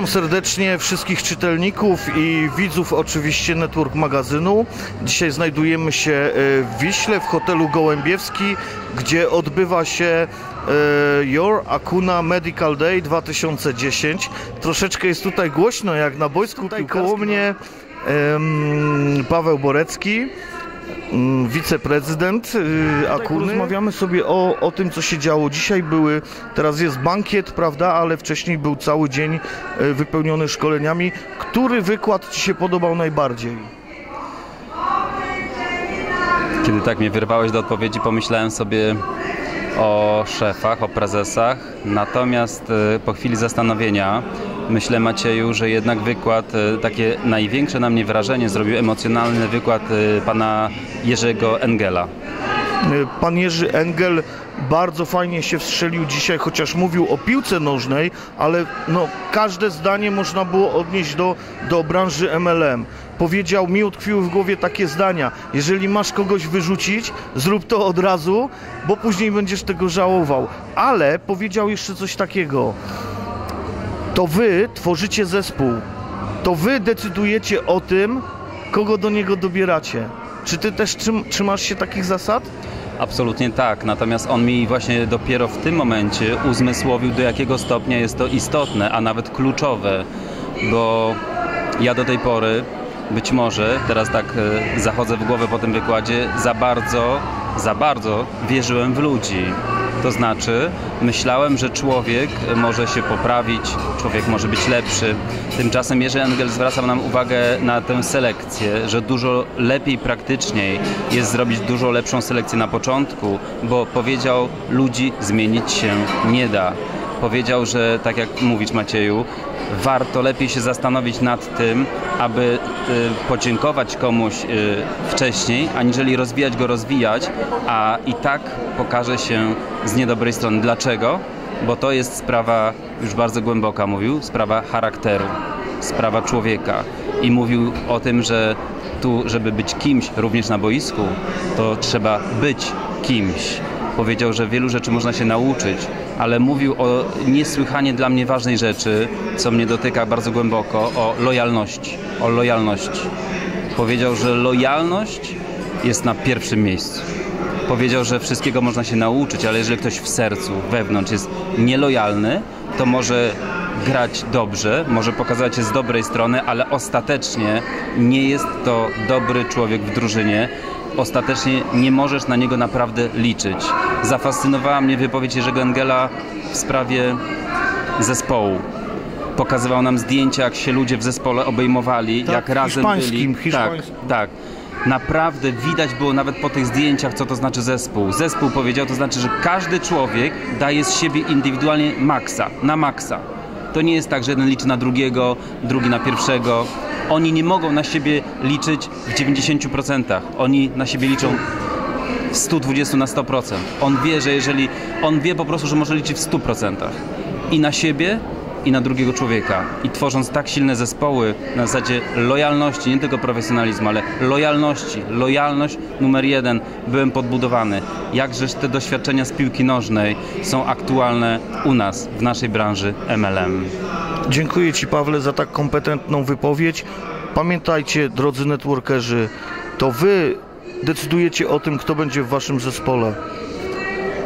Witam serdecznie wszystkich czytelników i widzów oczywiście Network Magazynu. Dzisiaj znajdujemy się e, w Wiśle w hotelu Gołębiewski, gdzie odbywa się e, Your Akuna Medical Day 2010. Troszeczkę jest tutaj głośno jak na boisku. Tutaj koło mnie em, Paweł Borecki. Mm, wiceprezydent y, Akuny. Rozmawiamy sobie o, o tym, co się działo. Dzisiaj były, teraz jest bankiet, prawda, ale wcześniej był cały dzień y, wypełniony szkoleniami. Który wykład Ci się podobał najbardziej? Kiedy tak mnie wyrwałeś do odpowiedzi, pomyślałem sobie o szefach, o prezesach. Natomiast e, po chwili zastanowienia myślę, Macieju, że jednak wykład, e, takie największe na mnie wrażenie zrobił emocjonalny wykład e, pana Jerzego Engela. Y, Pan Jerzy Engel bardzo fajnie się wstrzelił dzisiaj, chociaż mówił o piłce nożnej, ale no, każde zdanie można było odnieść do, do branży MLM. Powiedział, mi utkwiły w głowie takie zdania. Jeżeli masz kogoś wyrzucić, zrób to od razu, bo później będziesz tego żałował. Ale powiedział jeszcze coś takiego. To wy tworzycie zespół. To wy decydujecie o tym, kogo do niego dobieracie. Czy ty też trzym, trzymasz się takich zasad? Absolutnie tak, natomiast on mi właśnie dopiero w tym momencie uzmysłowił, do jakiego stopnia jest to istotne, a nawet kluczowe, bo ja do tej pory, być może, teraz tak e, zachodzę w głowę po tym wykładzie, za bardzo, za bardzo wierzyłem w ludzi. To znaczy, myślałem, że człowiek może się poprawić, człowiek może być lepszy. Tymczasem Jerzy Engel zwracał nam uwagę na tę selekcję, że dużo lepiej, praktyczniej jest zrobić dużo lepszą selekcję na początku, bo powiedział, ludzi zmienić się nie da. Powiedział, że tak jak mówisz Macieju, warto lepiej się zastanowić nad tym, aby y, podziękować komuś y, wcześniej, aniżeli rozwijać go, rozwijać, a i tak pokaże się z niedobrej strony. Dlaczego? Bo to jest sprawa już bardzo głęboka, mówił, sprawa charakteru, sprawa człowieka. I mówił o tym, że tu, żeby być kimś również na boisku, to trzeba być kimś. Powiedział, że wielu rzeczy można się nauczyć, ale mówił o niesłychanie dla mnie ważnej rzeczy, co mnie dotyka bardzo głęboko, o lojalności. O lojalności. Powiedział, że lojalność jest na pierwszym miejscu. Powiedział, że wszystkiego można się nauczyć, ale jeżeli ktoś w sercu, wewnątrz jest nielojalny, to może grać dobrze, może pokazać się z dobrej strony, ale ostatecznie nie jest to dobry człowiek w drużynie. Ostatecznie nie możesz na niego naprawdę liczyć. Zafascynowała mnie wypowiedź Jerzego Engela w sprawie zespołu. Pokazywał nam zdjęcia, jak się ludzie w zespole obejmowali, Tak, jak razem byli. hiszpańskim, Tak, tak. Naprawdę widać było nawet po tych zdjęciach, co to znaczy zespół. Zespół powiedział, to znaczy, że każdy człowiek daje z siebie indywidualnie maksa, na maksa. To nie jest tak, że jeden liczy na drugiego, drugi na pierwszego. Oni nie mogą na siebie liczyć w 90%. Oni na siebie liczą w 120 na 100%. On wie, że jeżeli on wie po prostu, że może liczyć w 100% i na siebie, i na drugiego człowieka. I tworząc tak silne zespoły na zasadzie lojalności, nie tylko profesjonalizmu, ale lojalności, lojalność numer jeden, byłem podbudowany. Jakżeż te doświadczenia z piłki nożnej są aktualne u nas, w naszej branży MLM. Dziękuję Ci, Pawle, za tak kompetentną wypowiedź. Pamiętajcie, drodzy networkerzy, to Wy decydujecie o tym, kto będzie w Waszym zespole.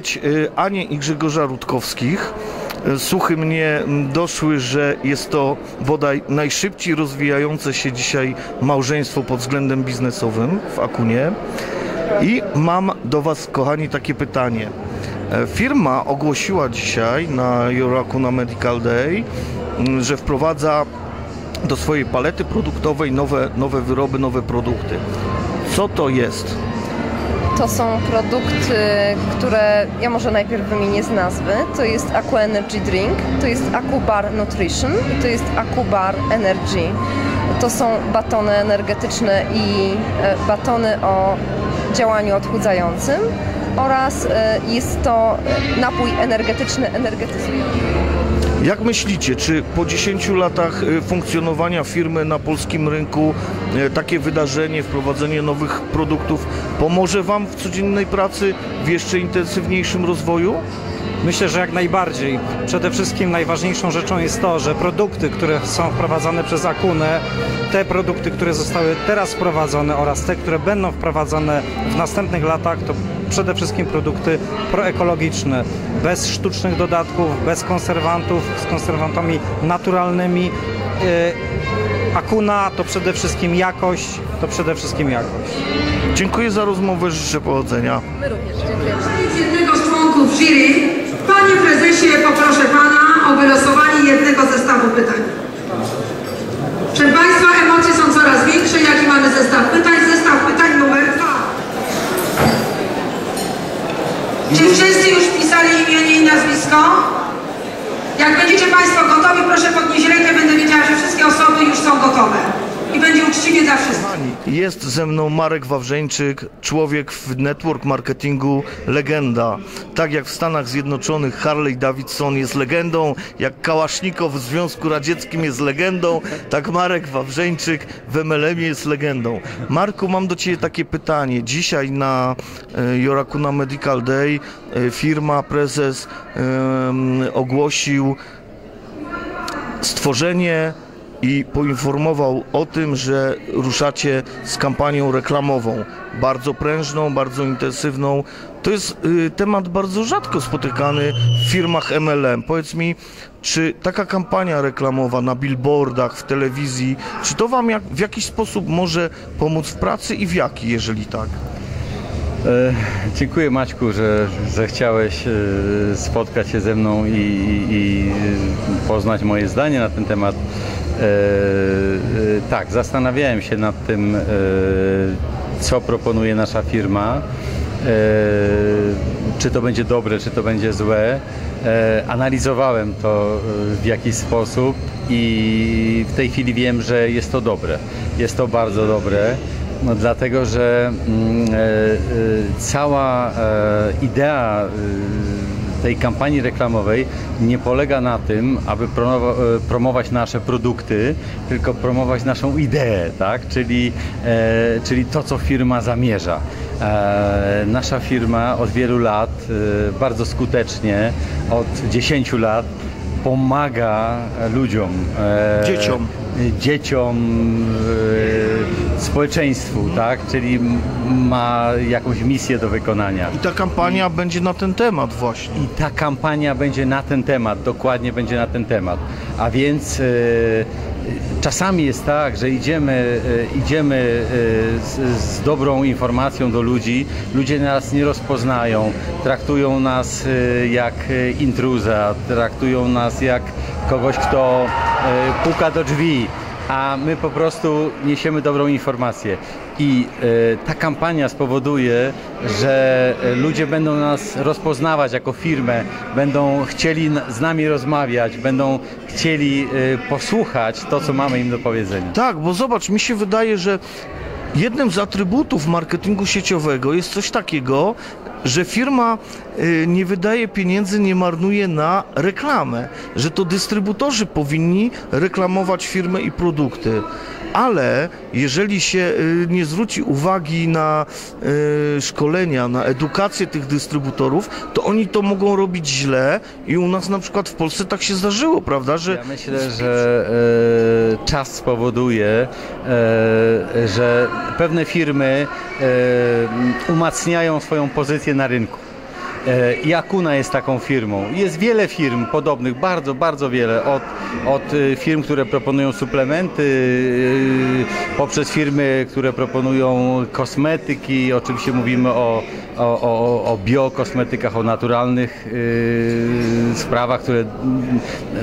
wypowiedź y, Ani i Grzegorza Rutkowskich. Y, Słuchy mnie doszły, że jest to bodaj najszybciej rozwijające się dzisiaj małżeństwo pod względem biznesowym w Akunie. I mam do Was, kochani, takie pytanie. E, Firma ogłosiła dzisiaj na Your Akuna Medical Day, że wprowadza do swojej palety produktowej nowe, nowe wyroby, nowe produkty. Co to jest? To są produkty, które ja może najpierw wymienię z nazwy. To jest Aqua Energy Drink, to jest Bar Nutrition i to jest Bar Energy. To są batony energetyczne i e, batony o działaniu odchudzającym oraz e, jest to napój energetyczny energetyzujący. Jak myślicie, czy po 10 latach y, funkcjonowania firmy na polskim rynku y, takie wydarzenie, wprowadzenie nowych produktów pomoże Wam w codziennej pracy, w jeszcze intensywniejszym rozwoju? Myślę, że jak najbardziej. Przede wszystkim najważniejszą rzeczą jest to, że produkty, które są wprowadzane przez Akunę, te produkty, które zostały teraz wprowadzone oraz te, które będą wprowadzane w następnych latach, to przede wszystkim produkty proekologiczne, bez sztucznych dodatków, bez konserwantów, z konserwantami naturalnymi. E, Akuna to przede wszystkim jakość, to przede wszystkim jakość. Dziękuję za rozmowę, życzę powodzenia. My również dziękujemy. jednego z członków jury. Panie prezesie, poproszę pana o wylosowanie jednego zestawu pytań. Proszę Państwa, emocje są coraz większe. Jaki mamy zestaw pytań? Zestaw pytań numer dwa. Czy wszyscy już wpisali imię i nazwisko? Jak będziecie Państwo gotowi, proszę podnieść rękę, będę wiedziała, że wszystkie osoby już są gotowe. Będzie uczciwie dla wszystkich. Jest ze mną Marek Wawrzeńczyk, człowiek w network marketingu, legenda. Tak jak w Stanach Zjednoczonych Harley Davidson jest legendą, jak Kałasznikow w Związku Radzieckim jest legendą, tak Marek Wawrzeńczyk w MLM jest legendą. Marku, mam do Ciebie takie pytanie. Dzisiaj na e, Jorakuna Medical Day e, firma, prezes ogłosił stworzenie i poinformował o tym, że ruszacie z kampanią reklamową. Bardzo prężną, bardzo intensywną. To jest y, temat bardzo rzadko spotykany w firmach MLM. Powiedz mi, czy taka kampania reklamowa na billboardach, w telewizji, czy to Wam jak, w jakiś sposób może pomóc w pracy i w jaki, jeżeli tak? E, dziękuję Maćku, że, że chciałeś e, spotkać się ze mną i, i, i poznać moje zdanie na ten temat. E, e, tak, zastanawiałem się nad tym, e, co proponuje nasza firma. Czy to będzie dobre, czy to będzie złe. Analizowałem to w jakiś sposób i w tej chwili wiem, że jest to dobre. Jest to bardzo dobre. No, dlatego, że mm, cała idea tej kampanii reklamowej nie polega na tym, aby e, promować nasze produkty, tylko promować naszą ideę, tak? czyli, e, czyli to, co firma zamierza. E, nasza firma od wielu lat e, bardzo skutecznie, od 10 lat pomaga ludziom. E, dzieciom. Dzieciom, e, społeczeństwu, tak? Czyli ma jakąś misję do wykonania. I ta kampania będzie na ten temat właśnie. I ta kampania będzie na ten temat, dokładnie będzie na ten temat. A więc e, czasami jest tak, że idziemy, e, idziemy e, z, z, dobrą informacją do ludzi, ludzie nas nie rozpoznają, traktują nas e, jak intruza, traktują nas jak kogoś, kto puka do drzwi, a my po prostu niesiemy dobrą informację. I e, ta kampania spowoduje, że ludzie będą nas rozpoznawać jako firmę, będą chcieli z nami rozmawiać, będą chcieli e, posłuchać to, co mamy im do powiedzenia. Tak, bo zobacz, mi się wydaje, że Jednym z atrybutów marketingu sieciowego jest coś takiego, że firma y, nie wydaje pieniędzy, nie marnuje na reklamę, że to dystrybutorzy powinni reklamować firmę i produkty ale jeżeli się y, nie zwróci uwagi na y, szkolenia, na edukację tych dystrybutorów, to oni to mogą robić źle i u nas na przykład w Polsce tak się zdarzyło, prawda? Że... Ja myślę, że e, czas spowoduje, że pewne firmy umacniają swoją pozycję na rynku. E, I Akuna jest taką firmą. Jest wiele firm podobnych, bardzo, bardzo wiele. Od, od e, firm, które proponują suplementy, e, poprzez firmy, które proponują kosmetyki. Oczywiście mówimy o, o, o, o biokosmetykach, o naturalnych sprawach, które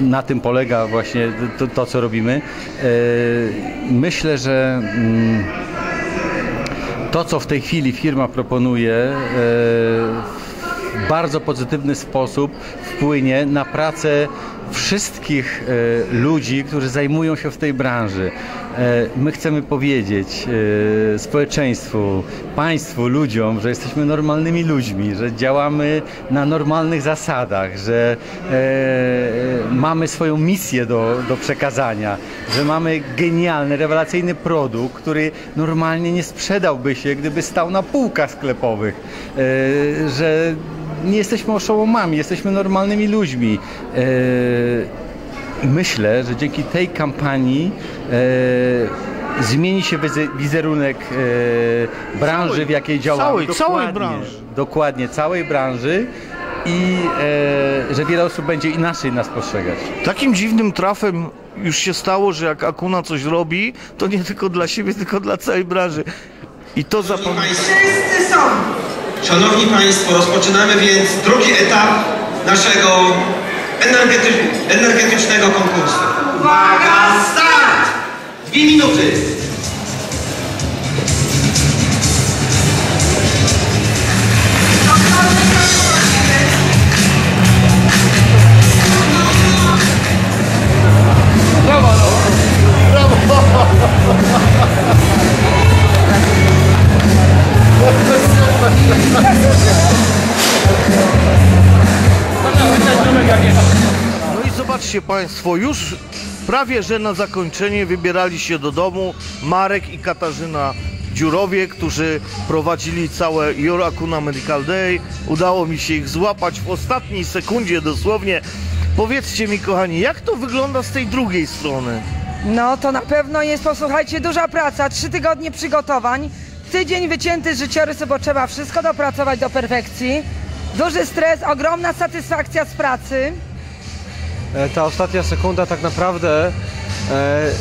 na tym polega właśnie to, to co robimy. Myślę, że. Yy, to, co w tej chwili firma proponuje, e, bardzo pozytywny sposób wpłynie na pracę wszystkich e, ludzi, którzy zajmują się w tej branży. E, My chcemy powiedzieć e, społeczeństwu, państwu, ludziom, że jesteśmy normalnymi ludźmi, że działamy na normalnych zasadach, że e, mamy swoją misję do, do przekazania, że mamy genialny, rewelacyjny produkt, który normalnie nie sprzedałby się, gdyby stał na półkach sklepowych, że nie jesteśmy oszołomami, jesteśmy normalnymi ludźmi. Myślę, że dzięki tej kampanii e, zmieni się wize- wizerunek e, branży, Całej- w jakiej działamy. całej- całej branży. Dokładnie, całej branży i e, że wiele osób będzie inaczej nas postrzegać. Takim dziwnym trafem już się stało, że jak Akuna coś robi, to nie tylko dla siebie, tylko dla całej branży. I to zapomnij. Wszyscy są. Szanowni Państwo, rozpoczynamy więc drugi etap naszego energetycznego konkursu. Uwaga, start! Dwie minuty. Państwo, już prawie że na zakończenie wybierali się do domu Marek i Katarzyna Dziurowie, którzy prowadzili całe Your Akuna Medical Day. Udało mi się ich złapać w ostatniej sekundzie dosłownie. Powiedzcie mi kochani, jak to wygląda z tej drugiej strony? No to na pewno jest, posłuchajcie, duża praca, trzy tygodnie przygotowań, tydzień wycięty z życiorysu, bo trzeba wszystko dopracować do perfekcji. Duży stres, ogromna satysfakcja z pracy. E, ta ostatnia sekunda tak naprawdę e,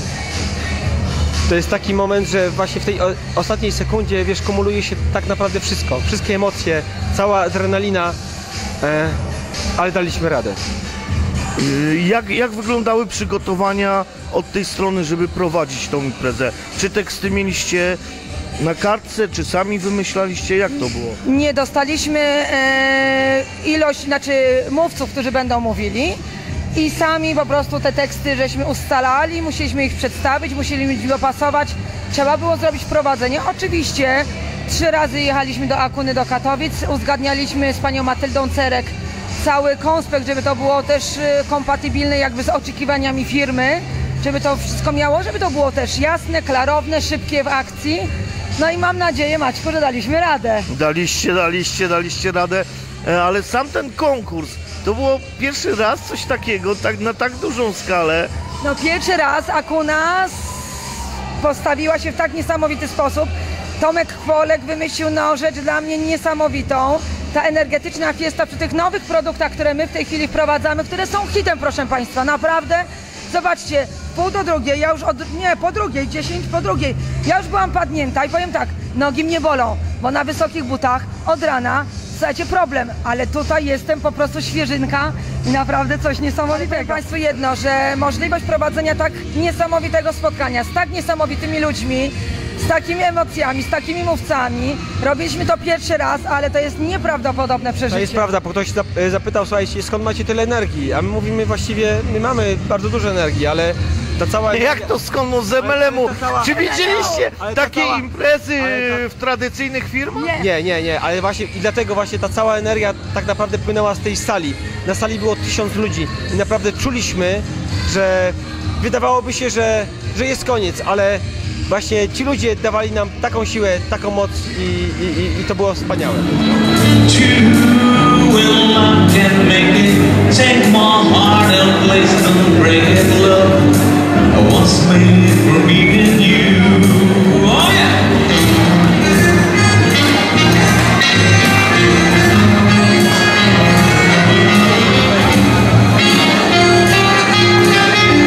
to jest taki moment, że właśnie w tej o, ostatniej sekundzie, wiesz, kumuluje się tak naprawdę wszystko, wszystkie emocje, cała adrenalina, e, ale daliśmy radę. Jak, jak wyglądały przygotowania od tej strony, żeby prowadzić tą imprezę? Czy teksty mieliście na kartce, czy sami wymyślaliście? Jak to było? Nie dostaliśmy e, ilość, znaczy mówców, którzy będą mówili i sami po prostu te teksty żeśmy ustalali, musieliśmy ich przedstawić, musieliśmy dopasować. Trzeba było zrobić prowadzenie. Oczywiście trzy razy jechaliśmy do Akuny, do Katowic, uzgadnialiśmy z panią Matyldą Cerek cały konspekt, żeby to było też e, kompatybilne jakby z oczekiwaniami firmy, żeby to wszystko miało, żeby to było też jasne, klarowne, szybkie w akcji. No i mam nadzieję, Maćku, że daliśmy radę. Daliście, daliście, daliście radę, e, ale sam ten konkurs, to było pierwszy raz coś takiego, tak, na tak dużą skalę. No pierwszy raz Akuna postawiła się w tak niesamowity sposób. Tomek Kwolek wymyślił no, rzecz dla mnie niesamowitą. Ta energetyczna fiesta przy tych nowych produktach, które my w tej chwili wprowadzamy, które są hitem, proszę Państwa, naprawdę. Zobaczcie, pół do drugiej, ja już od, nie, po drugiej, 10 po drugiej, ja już byłam padnięta i powiem tak, nogi mnie bolą, bo na wysokich butach od rana, słuchajcie, problem, ale tutaj jestem po prostu świeżynka i naprawdę coś niesamowitego. Powiem Państwu jedno, że możliwość prowadzenia tak niesamowitego spotkania z tak niesamowitymi ludźmi, z takimi emocjami, z takimi mówcami, robiliśmy to pierwszy raz, ale to jest nieprawdopodobne przeżycie. To jest prawda, bo ktoś zap- zapytał, słuchajcie, skąd macie tyle energii? A my mówimy właściwie, my mamy bardzo dużo energii, ale ta cała Jak to skąd no z MLM-u? Cała- Czy widzieliście to takie cała- imprezy ale w tradycyjnych firmach? Nie. Nie, nie, nie, ale właśnie i dlatego właśnie ta cała energia tak naprawdę płynęła z tej sali. Na sali było tysiąc ludzi i naprawdę czuliśmy, że wydawałoby się, że, że jest koniec, ale właśnie ci ludzie dawali nam taką siłę, taką moc i, i, i, i to było wspaniałe. Two I was made for being